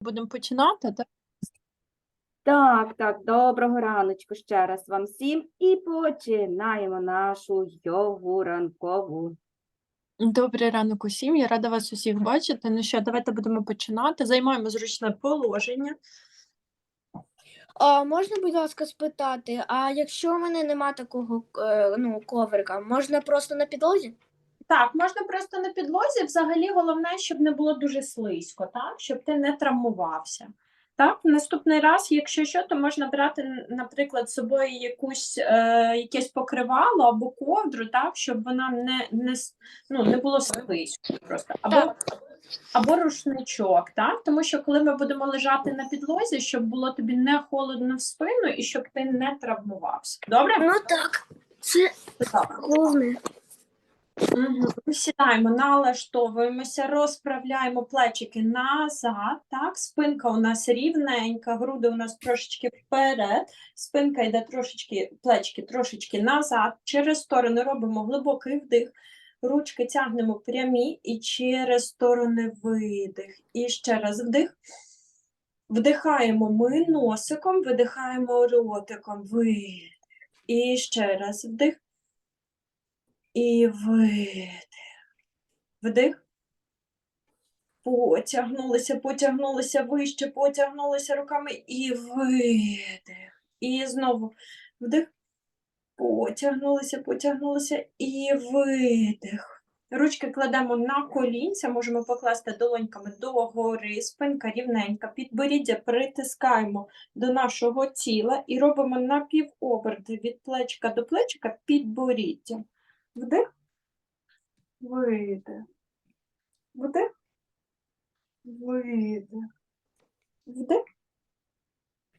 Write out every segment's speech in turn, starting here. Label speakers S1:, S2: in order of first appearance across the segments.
S1: Будемо починати, так?
S2: Так, так, доброго раночку ще раз вам всім і починаємо нашу йогу ранкову.
S1: Добрий ранок усім. Я рада вас усіх бачити. Ну що, давайте будемо починати. Займаємо зручне положення.
S3: А, можна, будь ласка, спитати, а якщо у мене нема такого е, ну, коврика, можна просто на підлозі?
S4: Так, можна просто на підлозі. Взагалі головне, щоб не було дуже слизько, так? щоб ти не травмувався. Так, наступний раз, якщо що, то можна брати, наприклад, з собою якусь, е, якесь покривало або ковдру, так, щоб вона не, не, ну, не було слизько просто. Або,
S3: Так.
S4: або рушничок, так? Тому що коли ми будемо лежати на підлозі, щоб було тобі не холодно в спину і щоб ти не травмувався. Добре?
S3: Ну так, це головне.
S4: Мгм. Сідаємо, налаштовуємося, розправляємо плечики назад. Так, спинка у нас рівненька, груди у нас трошечки вперед, спинка йде трошечки, плечики трошечки назад. Через сторони робимо глибокий вдих, ручки тягнемо прямі і через сторони видих. І ще раз вдих. Вдихаємо ми носиком, видихаємо ротиком. Видих. І ще раз вдих. І видих. Вдих. Потягнулися, потягнулися вище, потягнулися руками і видих. І знову вдих. Потягнулися, потягнулися і видих. Ручки кладемо на колінця, можемо покласти долоньками догори, спинка рівненька, підборіддя притискаємо до нашого тіла і робимо напівоберти від плечика до плечика підборіддя. Вдих, видих. Вдих, видих. Вдих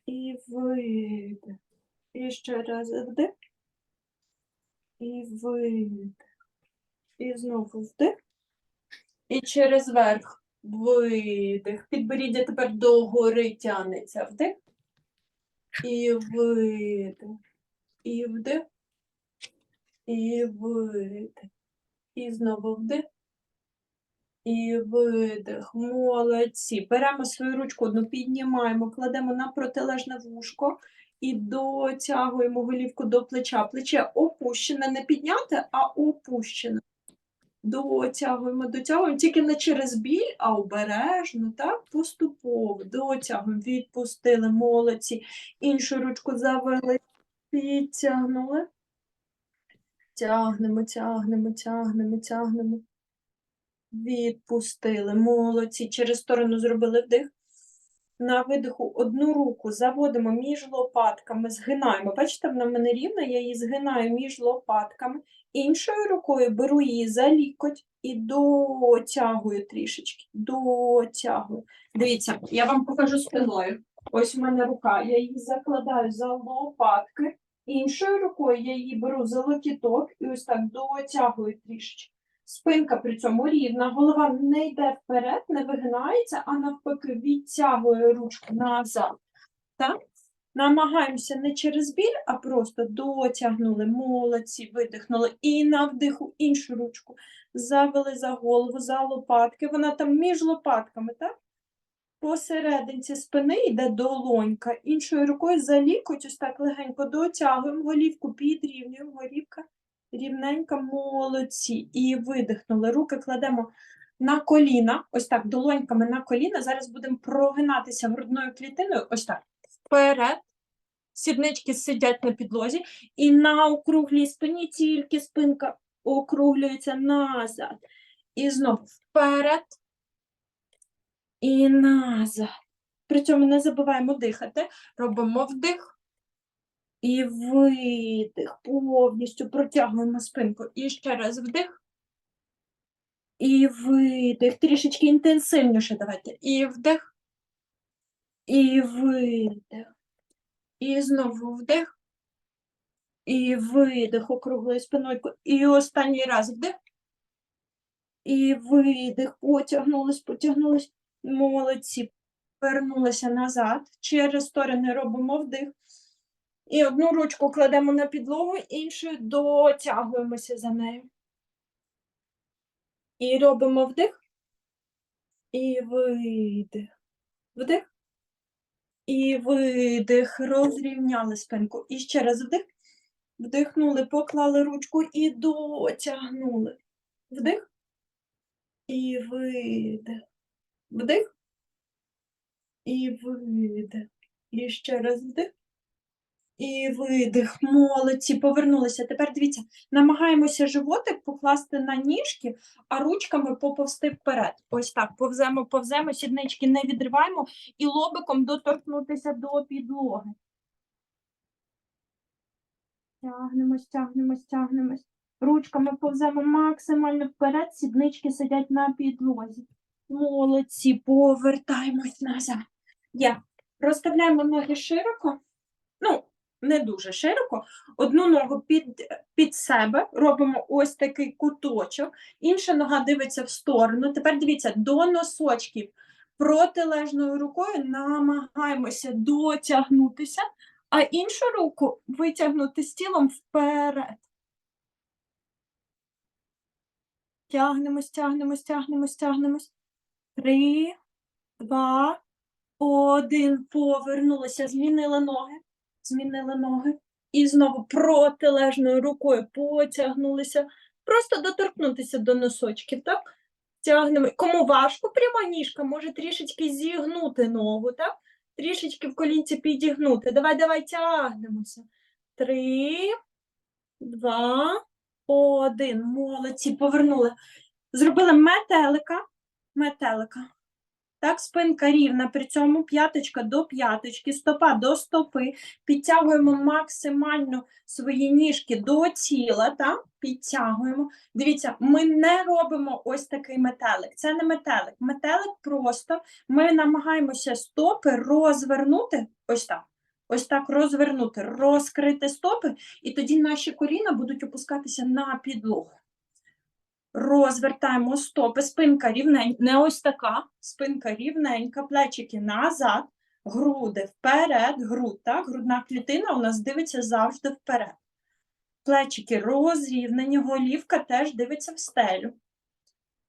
S4: і видих. І ще раз вдих і видих. І знову вдих. І через верх видих. Підборіддя тепер догори тягнеться. Вдих. І видих. І вдих. І видих. І знову вдих. І видих. Молодці. Беремо свою ручку одну, піднімаємо, кладемо на протилежне вушко і дотягуємо голівку до плеча. Плече опущене, не підняте, а опущене. Дотягуємо, дотягуємо, тільки не через біль, а обережно, так, поступово. Дотягуємо, відпустили, молодці. Іншу ручку завели, підтягнули. Тягнемо, тягнемо, тягнемо, тягнемо. Відпустили. Молодці. Через сторону зробили вдих. На видиху одну руку заводимо між лопатками, згинаємо. Бачите, вона в мене рівна, я її згинаю між лопатками. Іншою рукою беру її за лікоть і дотягую трішечки. Дотягую. Дивіться, я вам покажу спиною. Ось у мене рука, я її закладаю за лопатки. Іншою рукою я її беру за локіток і ось так дотягую трішечки. Спинка при цьому рівна, голова не йде вперед, не вигинається, а навпаки відтягує ручку назад. Так? Намагаємося не через біль, а просто дотягнули, молодці, видихнули. І на вдиху іншу ручку завели за голову, за лопатки. Вона там між лопатками, так? Посерединці спини йде долонька. Іншою рукою за лікоть, ось так легенько дотягуємо голівку, підрівнюємо голівка рівненько, молодці. І видихнули. Руки кладемо на коліна, ось так, долоньками на коліна. Зараз будемо прогинатися грудною клітиною, ось так, вперед. Сіднички сидять на підлозі, і на округлій спині тільки спинка округлюється назад. І знову вперед і назад. При цьому не забуваємо дихати. Робимо вдих і видих. Повністю протягуємо спинку. І ще раз вдих. І видих. Трішечки інтенсивніше давайте. І вдих. І видих. І знову вдих. І видих округлою спиною. І останній раз вдих. І видих. Потягнулись, потягнулись. Молодці. Повернулися назад. Через сторони робимо вдих. І одну ручку кладемо на підлогу, іншою дотягуємося за нею. І робимо вдих. І видих. Вдих. І видих. Розрівняли спинку. І ще раз вдих. Вдихнули, поклали ручку і дотягнули. Вдих. І видих. Вдих. І видих. І ще раз вдих. І видих. Молодці, повернулися. Тепер дивіться, намагаємося животик покласти на ніжки, а ручками поповзти вперед. Ось так. Повземо, повземо, сіднички не відриваємо і лобиком доторкнутися до підлоги. Тягнемось, тягнемось, тягнемось. Ручками повземо максимально вперед, сіднички сидять на підлозі. Молодці, повертаємось назад. Є. Розставляємо ноги широко. Ну, не дуже широко. Одну ногу під, під себе, робимо ось такий куточок, інша нога дивиться в сторону. Тепер дивіться, до носочків протилежною рукою намагаємося дотягнутися, а іншу руку витягнути з тілом вперед. Тягнемось, тягнемось, тягнемось, тягнемось. Три, два, один. Повернулися, змінили ноги, змінили ноги. І знову протилежною рукою потягнулися. Просто доторкнутися до носочків, так? Тягнемо. Кому важко пряма ніжка, може трішечки зігнути ногу, так? Трішечки в колінці підігнути. Давай, давай, тягнемося. Три, два, один. Молодці, повернули. Зробили метелика, метелика. Так, спинка рівна, при цьому п'яточка до п'яточки, стопа до стопи. Підтягуємо максимально свої ніжки до тіла, так? Підтягуємо. Дивіться, ми не робимо ось такий метелик. Це не метелик. Метелик просто ми намагаємося стопи розвернути ось так. Ось так розвернути, розкрити стопи, і тоді наші коліна будуть опускатися на підлогу. Розвертаємо стопи, спинка рівненька, не ось така, спинка рівненька, плечики назад, груди вперед, груд, так? Грудна клітина у нас дивиться завжди вперед. Плечики розрівнені, голівка теж дивиться в стелю.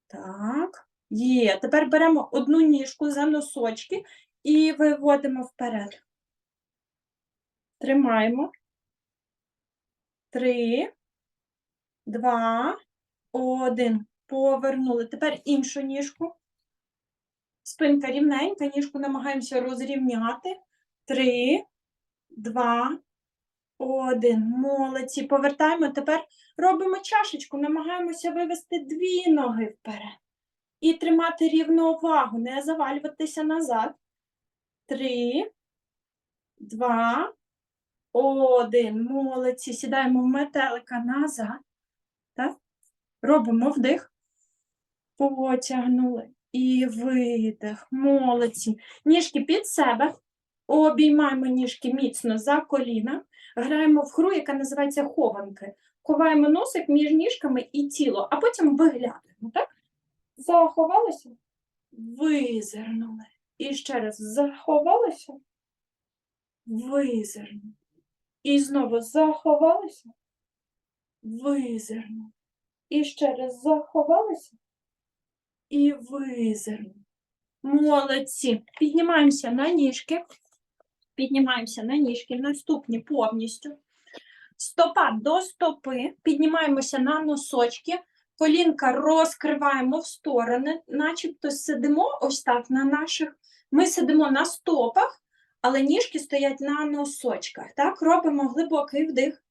S4: Так, є. Тепер беремо одну ніжку за носочки і виводимо вперед. Тримаємо. Три, два, один. Повернули. Тепер іншу ніжку. Спинка рівненька, ніжку намагаємося розрівняти. Три, два, один. Молодці. Повертаємо. Тепер робимо чашечку, намагаємося вивести дві ноги вперед. І тримати рівновагу, не завалюватися назад. Три, два, один. Молодці. Сідаємо в метелика назад. Робимо вдих. Потягнули. І видих. Молодці. Ніжки під себе. Обіймаємо ніжки міцно за коліна. Граємо в гру, яка називається хованки. Ховаємо носик між ніжками і тіло, а потім виглядаємо. Так? Заховалися. Визирнули. І ще раз заховалися. Визирнули. І знову заховалися. Визирнули. І ще раз заховалися і визирнули. Молодці. Піднімаємося на ніжки. Піднімаємося на ніжки, наступні повністю. Стопа до стопи. Піднімаємося на носочки. Колінка розкриваємо в сторони, начебто сидимо ось так на наших. Ми сидимо на стопах, але ніжки стоять на носочках. Так, робимо глибокий вдих.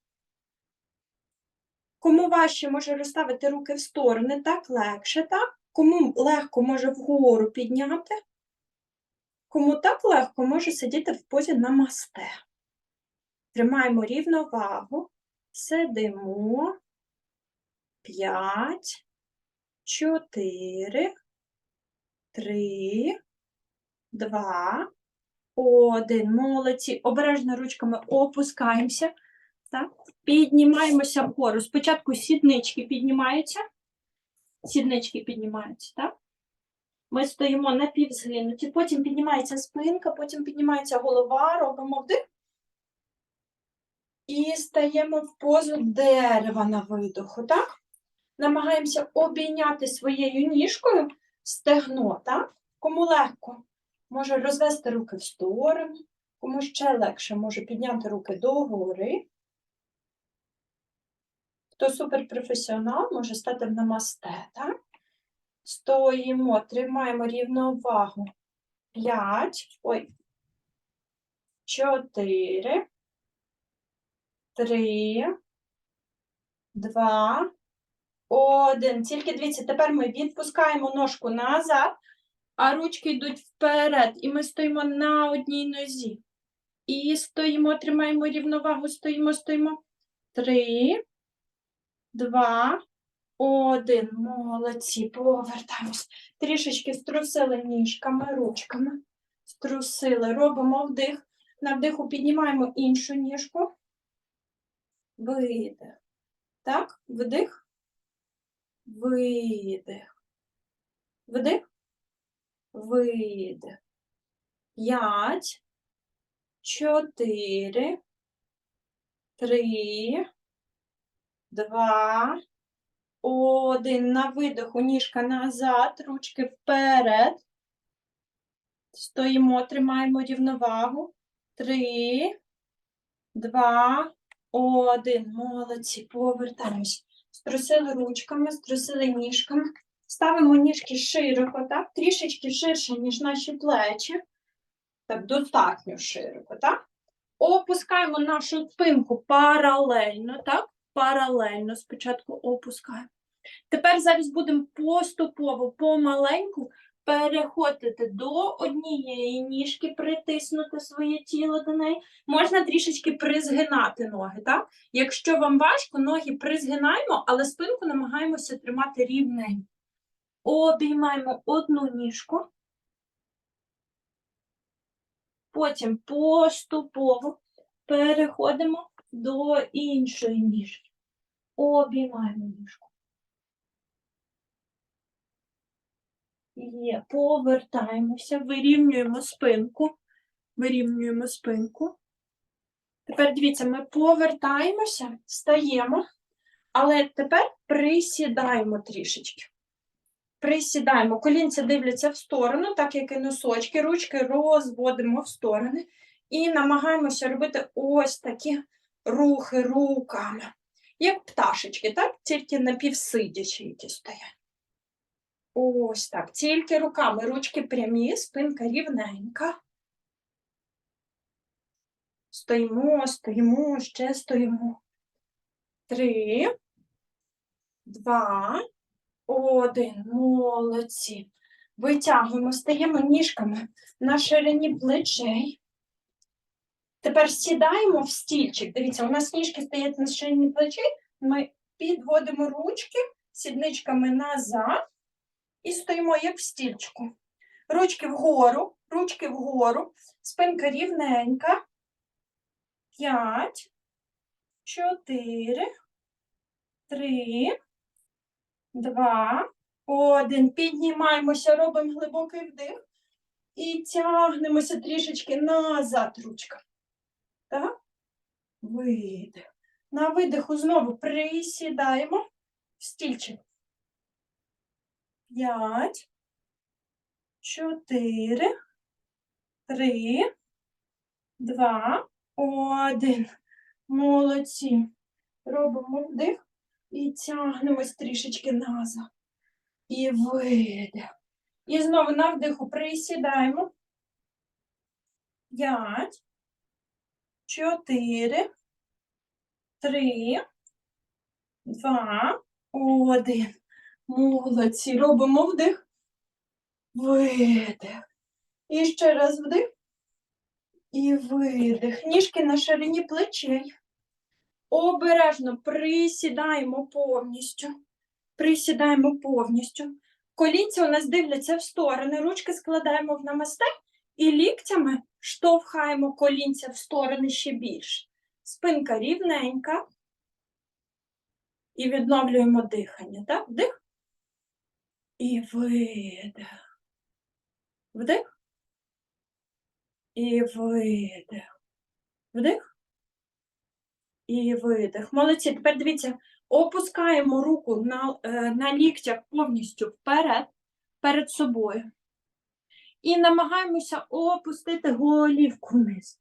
S4: Кому важче може розставити руки в сторони, так легше, так? Кому легко може вгору підняти, кому так легко може сидіти в позі намасте. Тримаємо рівновагу, сидимо. П'ять, чотири, три, два, один. Молодці. Обережно ручками опускаємося. Так? Піднімаємося вгору. Спочатку сіднички піднімаються. Сіднички піднімаються, так? Ми стоїмо напівзгинуті, потім піднімається спинка, потім піднімається голова, робимо вдих. І стаємо в позу дерева на видоху, так? Намагаємося обійняти своєю ніжкою стегно, так? Кому легко. може розвести руки в сторону, кому ще легше, може підняти руки догори. Хто суперпрофесіонал, може стати в намасте, так? Стоїмо, тримаємо рівновагу. П'ять, ой, чотири, три, два, один. Тільки дивіться, тепер ми відпускаємо ножку назад, а ручки йдуть вперед, і ми стоїмо на одній нозі. І стоїмо, тримаємо рівновагу, стоїмо, стоїмо. Три, два, один. Молодці, повертаємось. Трішечки струсили ніжками, ручками. Струсили. Робимо вдих. На вдиху піднімаємо іншу ніжку. Видих. Так, вдих. Видих. Вдих. Видих. П'ять. Чотири. Три. Два. Один. На видоху ніжка назад, ручки вперед. Стоїмо, тримаємо рівновагу. Три, два, один. Молодці. Повертаємось. Струсили ручками, струсили ніжками. Ставимо ніжки широко, так? Трішечки ширше, ніж наші плечі. Так, достатньо широко, так? Опускаємо нашу спинку паралельно, так? Паралельно спочатку опускаємо. Тепер зараз будемо поступово, помаленьку переходити до однієї ніжки, притиснути своє тіло до неї. Можна трішечки призгинати ноги, так? Якщо вам важко, ноги призгинаємо, але спинку намагаємося тримати рівненько. Обіймаємо одну ніжку. Потім поступово переходимо до іншої ніжки. Обіймаємо ніжку. Є, повертаємося, вирівнюємо спинку. Вирівнюємо спинку. Тепер дивіться, ми повертаємося, стаємо, але тепер присідаємо трішечки. Присідаємо, колінця дивляться в сторону, так як і носочки, ручки розводимо в сторони і намагаємося робити ось такі рухи руками, як пташечки, так? Тільки напівсидячі які стоять. Ось так, тільки руками, ручки прямі, спинка рівненька. Стоїмо, стоїмо, ще стоїмо. Три, два, один. Молодці. Витягуємо, стаємо ніжками на ширині плечей. Тепер сідаємо в стільчик. Дивіться, у нас ніжки стоять на ширині плечей. Ми підводимо ручки сідничками назад і стоїмо як в стільчику. Ручки вгору, ручки вгору, спинка рівненька. П'ять, чотири, три, два, один. Піднімаємося, робимо глибокий вдих і тягнемося трішечки назад ручка. Так? Видих. На видиху знову присідаємо в стільчик. П'ять, чотири, три, два, один. Молодці. Робимо вдих і тягнемось трішечки назад. І видих. І знову на вдиху присідаємо. П'ять, чотири, три, два, один. Молодці. Робимо вдих. Видих. І ще раз вдих. І видих. Ніжки на ширині плечей. Обережно присідаємо повністю. Присідаємо повністю. Колінці у нас дивляться в сторони. Ручки складаємо в намасте і ліктями штовхаємо колінця в сторони ще більше. Спинка рівненька. І відновлюємо дихання. Так? Вдих. І видих. Вдих. І видих. Вдих. І видих. Молодці. Тепер дивіться, опускаємо руку на, е, на ліктях повністю вперед, перед собою. І намагаємося опустити голівку вниз.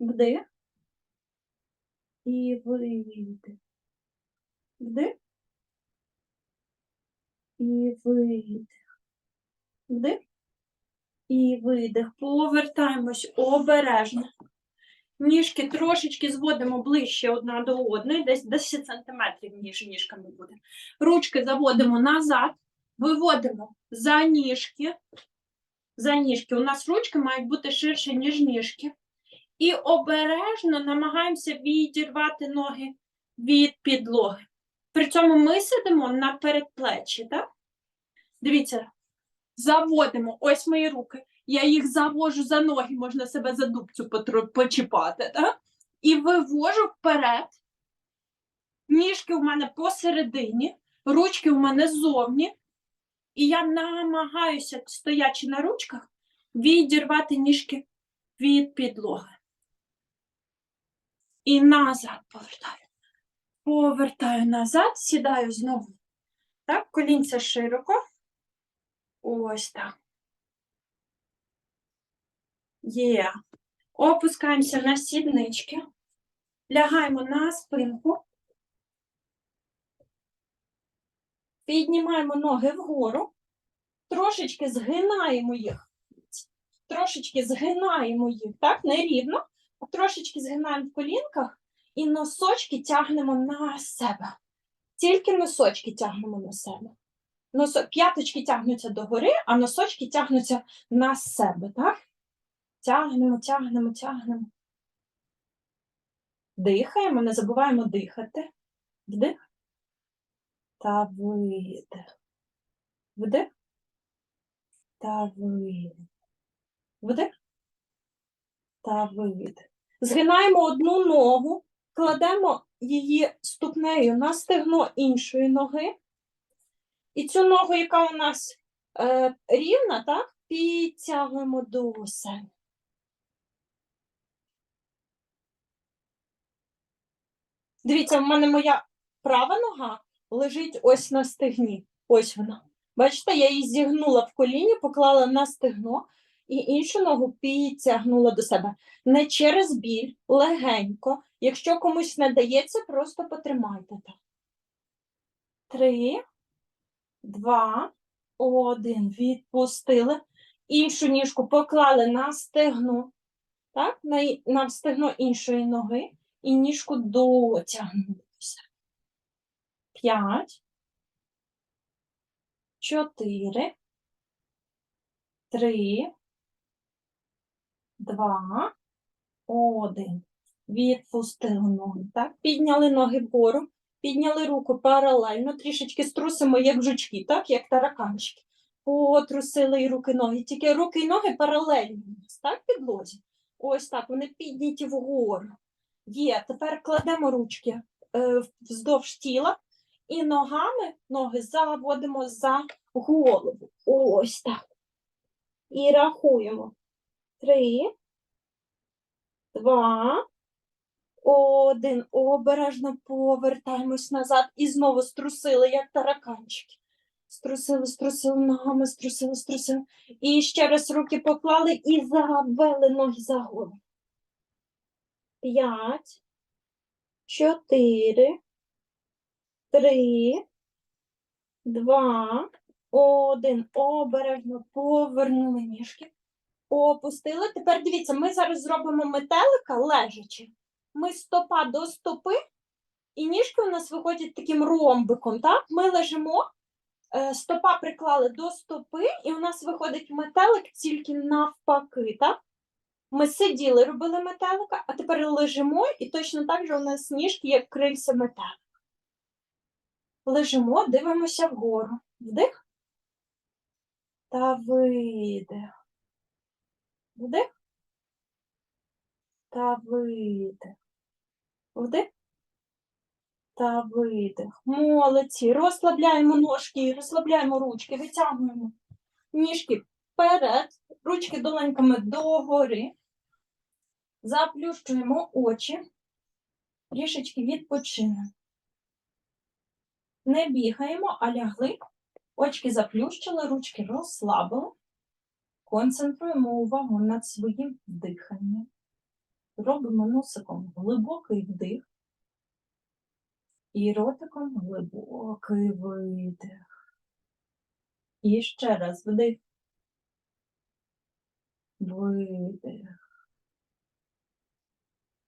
S4: Вдих. І видих. Вдих. І видих. Вдих. І видих. Повертаємось обережно. Ніжки трошечки зводимо ближче одна до одної, десь 10 сантиметрів між ніжками буде. Ручки заводимо назад, виводимо за ніжки. За ніжки. У нас ручки мають бути ширше, ніж ніжки. І обережно намагаємося відірвати ноги від підлоги. При цьому ми сидимо на передплеччі, так? Дивіться, заводимо ось мої руки. Я їх завожу за ноги, можна себе за дубцю почіпати, так? І вивожу вперед. Ніжки у мене посередині, ручки у мене ззовні. І я намагаюся, стоячи на ручках, відірвати ніжки від підлоги. І назад повертаю. Повертаю назад, сідаю знову. Так, колінця широко. Ось так. Є. Опускаємося на сіднички. Лягаємо на спинку. Піднімаємо ноги вгору. Трошечки згинаємо їх. Трошечки згинаємо їх, так, не рівно, а трошечки згинаємо в колінках і носочки тягнемо на себе. Тільки носочки тягнемо на себе. Носо... П'яточки тягнуться догори, а носочки тягнуться на себе, так? Тягнемо, тягнемо, тягнемо. Дихаємо, не забуваємо дихати. Вдих та видих. Вдих та видих. Вдих та видих. Згинаємо одну ногу, кладемо її ступнею на стегно іншої ноги. І цю ногу, яка у нас е, рівна, так, підтягуємо до себе. Дивіться, в мене моя права нога лежить ось на стегні. Ось вона. Бачите, я її зігнула в коліні, поклала на стегно і іншу ногу підтягнула до себе. Не через біль, легенько. Якщо комусь не дається, просто потримайте так. Три, два, один. Відпустили. Іншу ніжку поклали на стегно, так? На, на стегно іншої ноги і ніжку дотягнули. П'ять, чотири, три, два, один. Відпустили ноги. Так? Підняли ноги вгору, підняли руку паралельно, трішечки струсимо, як жучки, так? як тараканчики. Потрусили і руки, ноги. Тільки руки і ноги паралельні так, підлозі. Ось так, вони підняті вгору. Є, тепер кладемо ручки е, вздовж тіла і ногами ноги заводимо за голову. Ось так. І рахуємо. Три, два, один. Обережно повертаємось назад і знову струсили, як тараканчики. Струсили, струсили ногами, струсили, струсили. І ще раз руки поклали і завели ноги за голову. П'ять, чотири, три, два, один. Обережно повернули ніжки. Опустили. Тепер дивіться, ми зараз зробимо метелика лежачи. Ми стопа до стопи, і ніжки у нас виходять таким ромбиком. Так? Ми лежимо, е, стопа приклали до стопи, і у нас виходить метелик тільки навпаки. Так? Ми сиділи, робили метелика, а тепер лежимо, і точно так же у нас ніжки, як крильця метелика. Лежимо, дивимося вгору. Вдих та видих. Вдих та видих. Вдих та видих. Молодці. Розслабляємо ножки, розслабляємо ручки, витягуємо ніжки вперед, ручки долоньками догори. Заплющуємо очі, трішечки відпочинемо. Не бігаємо, а лягли, очки заплющили, ручки розслабили. Концентруємо увагу над своїм диханням. Робимо носиком глибокий вдих і ротиком глибокий видих. І ще раз вдих. Видих.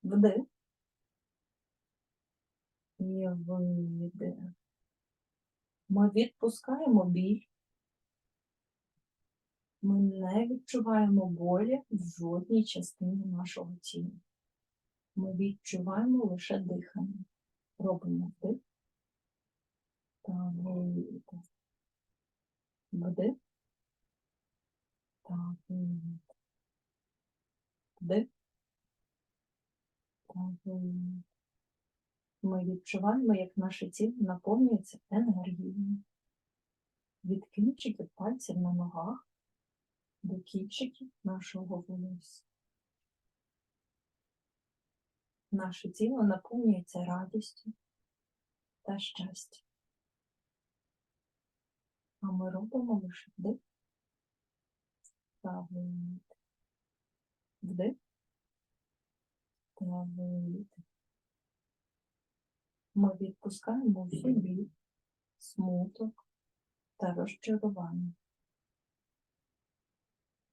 S4: Вдих. І видих. Ми відпускаємо біль. Ми не відчуваємо болі в жодній частині нашого тіла. Ми відчуваємо лише дихання. Робимо вдих та видих. Вдих та видих. Вдих. Ми відчуваємо, як наше тіло наповнюється енергією. Від кінчиків пальців на ногах до кінчиків нашого волосся. Наше тіло наповнюється радістю та щастям. А ми робимо лише вдих та. Вдих Ми відпускаємо всю біль, смуток та розчарування.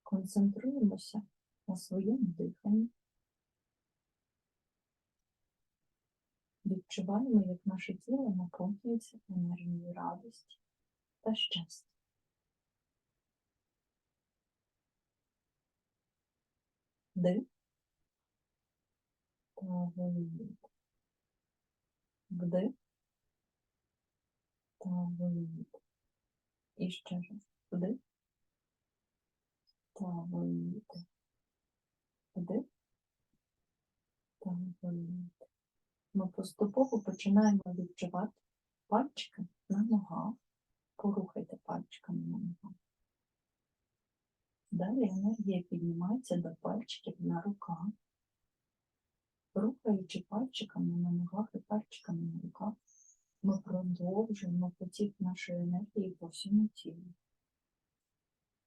S4: Концентруємося на своєму диханні. Відчуваємо, як наше тіло наповнюється енергією радості та щастя. Вдих та. Вдих та видих. І ще раз. Вдих та видих. Вдих та видих. Ми поступово починаємо відчувати пальчики на ногах. Порухайте пальчиками на ногах. Далі енергія піднімається до пальчиків на руках. Рухаючи пальчиками на ногах і пальчиками на руках, ми продовжуємо потік нашої енергії по всьому тілу.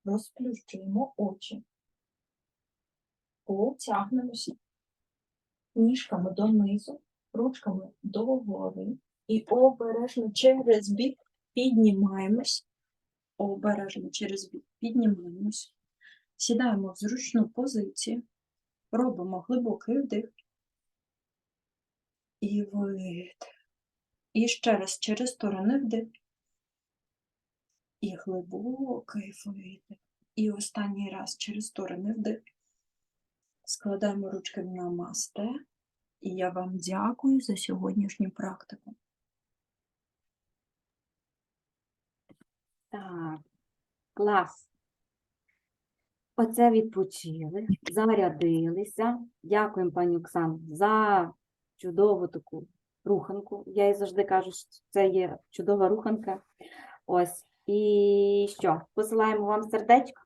S4: Розплющуємо очі, потягнемося ніжками донизу, ручками догори і обережно через бік піднімаємось. Обережно через бік піднімаємось. Сідаємо в зручну позицію, робимо глибокий вдих і видих. І ще раз через сторони вдих. І глибокий видих. І останній раз через сторони вдих. Складаємо ручки на масте. І я вам дякую за сьогоднішню практику.
S2: Так, клас. Оце відпочили, зарядилися. Дякуємо, пані Оксано, за чудову таку руханку. Я їй завжди кажу, що це є чудова руханка. Ось. І що? Посилаємо вам сердечко.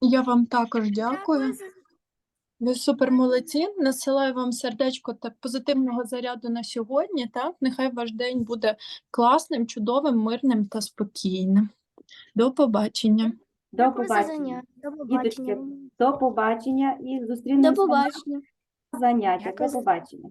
S1: Я вам також дякую. Ви супер молодці. Насилаю вам сердечко та позитивного заряду на сьогодні. Так, нехай ваш день буде класним, чудовим, мирним та спокійним. До побачення.
S2: До побачення.
S3: До побачення.
S2: До побачення і
S3: До
S2: зустрінемося на
S3: побачення.
S2: заняття. До побачення.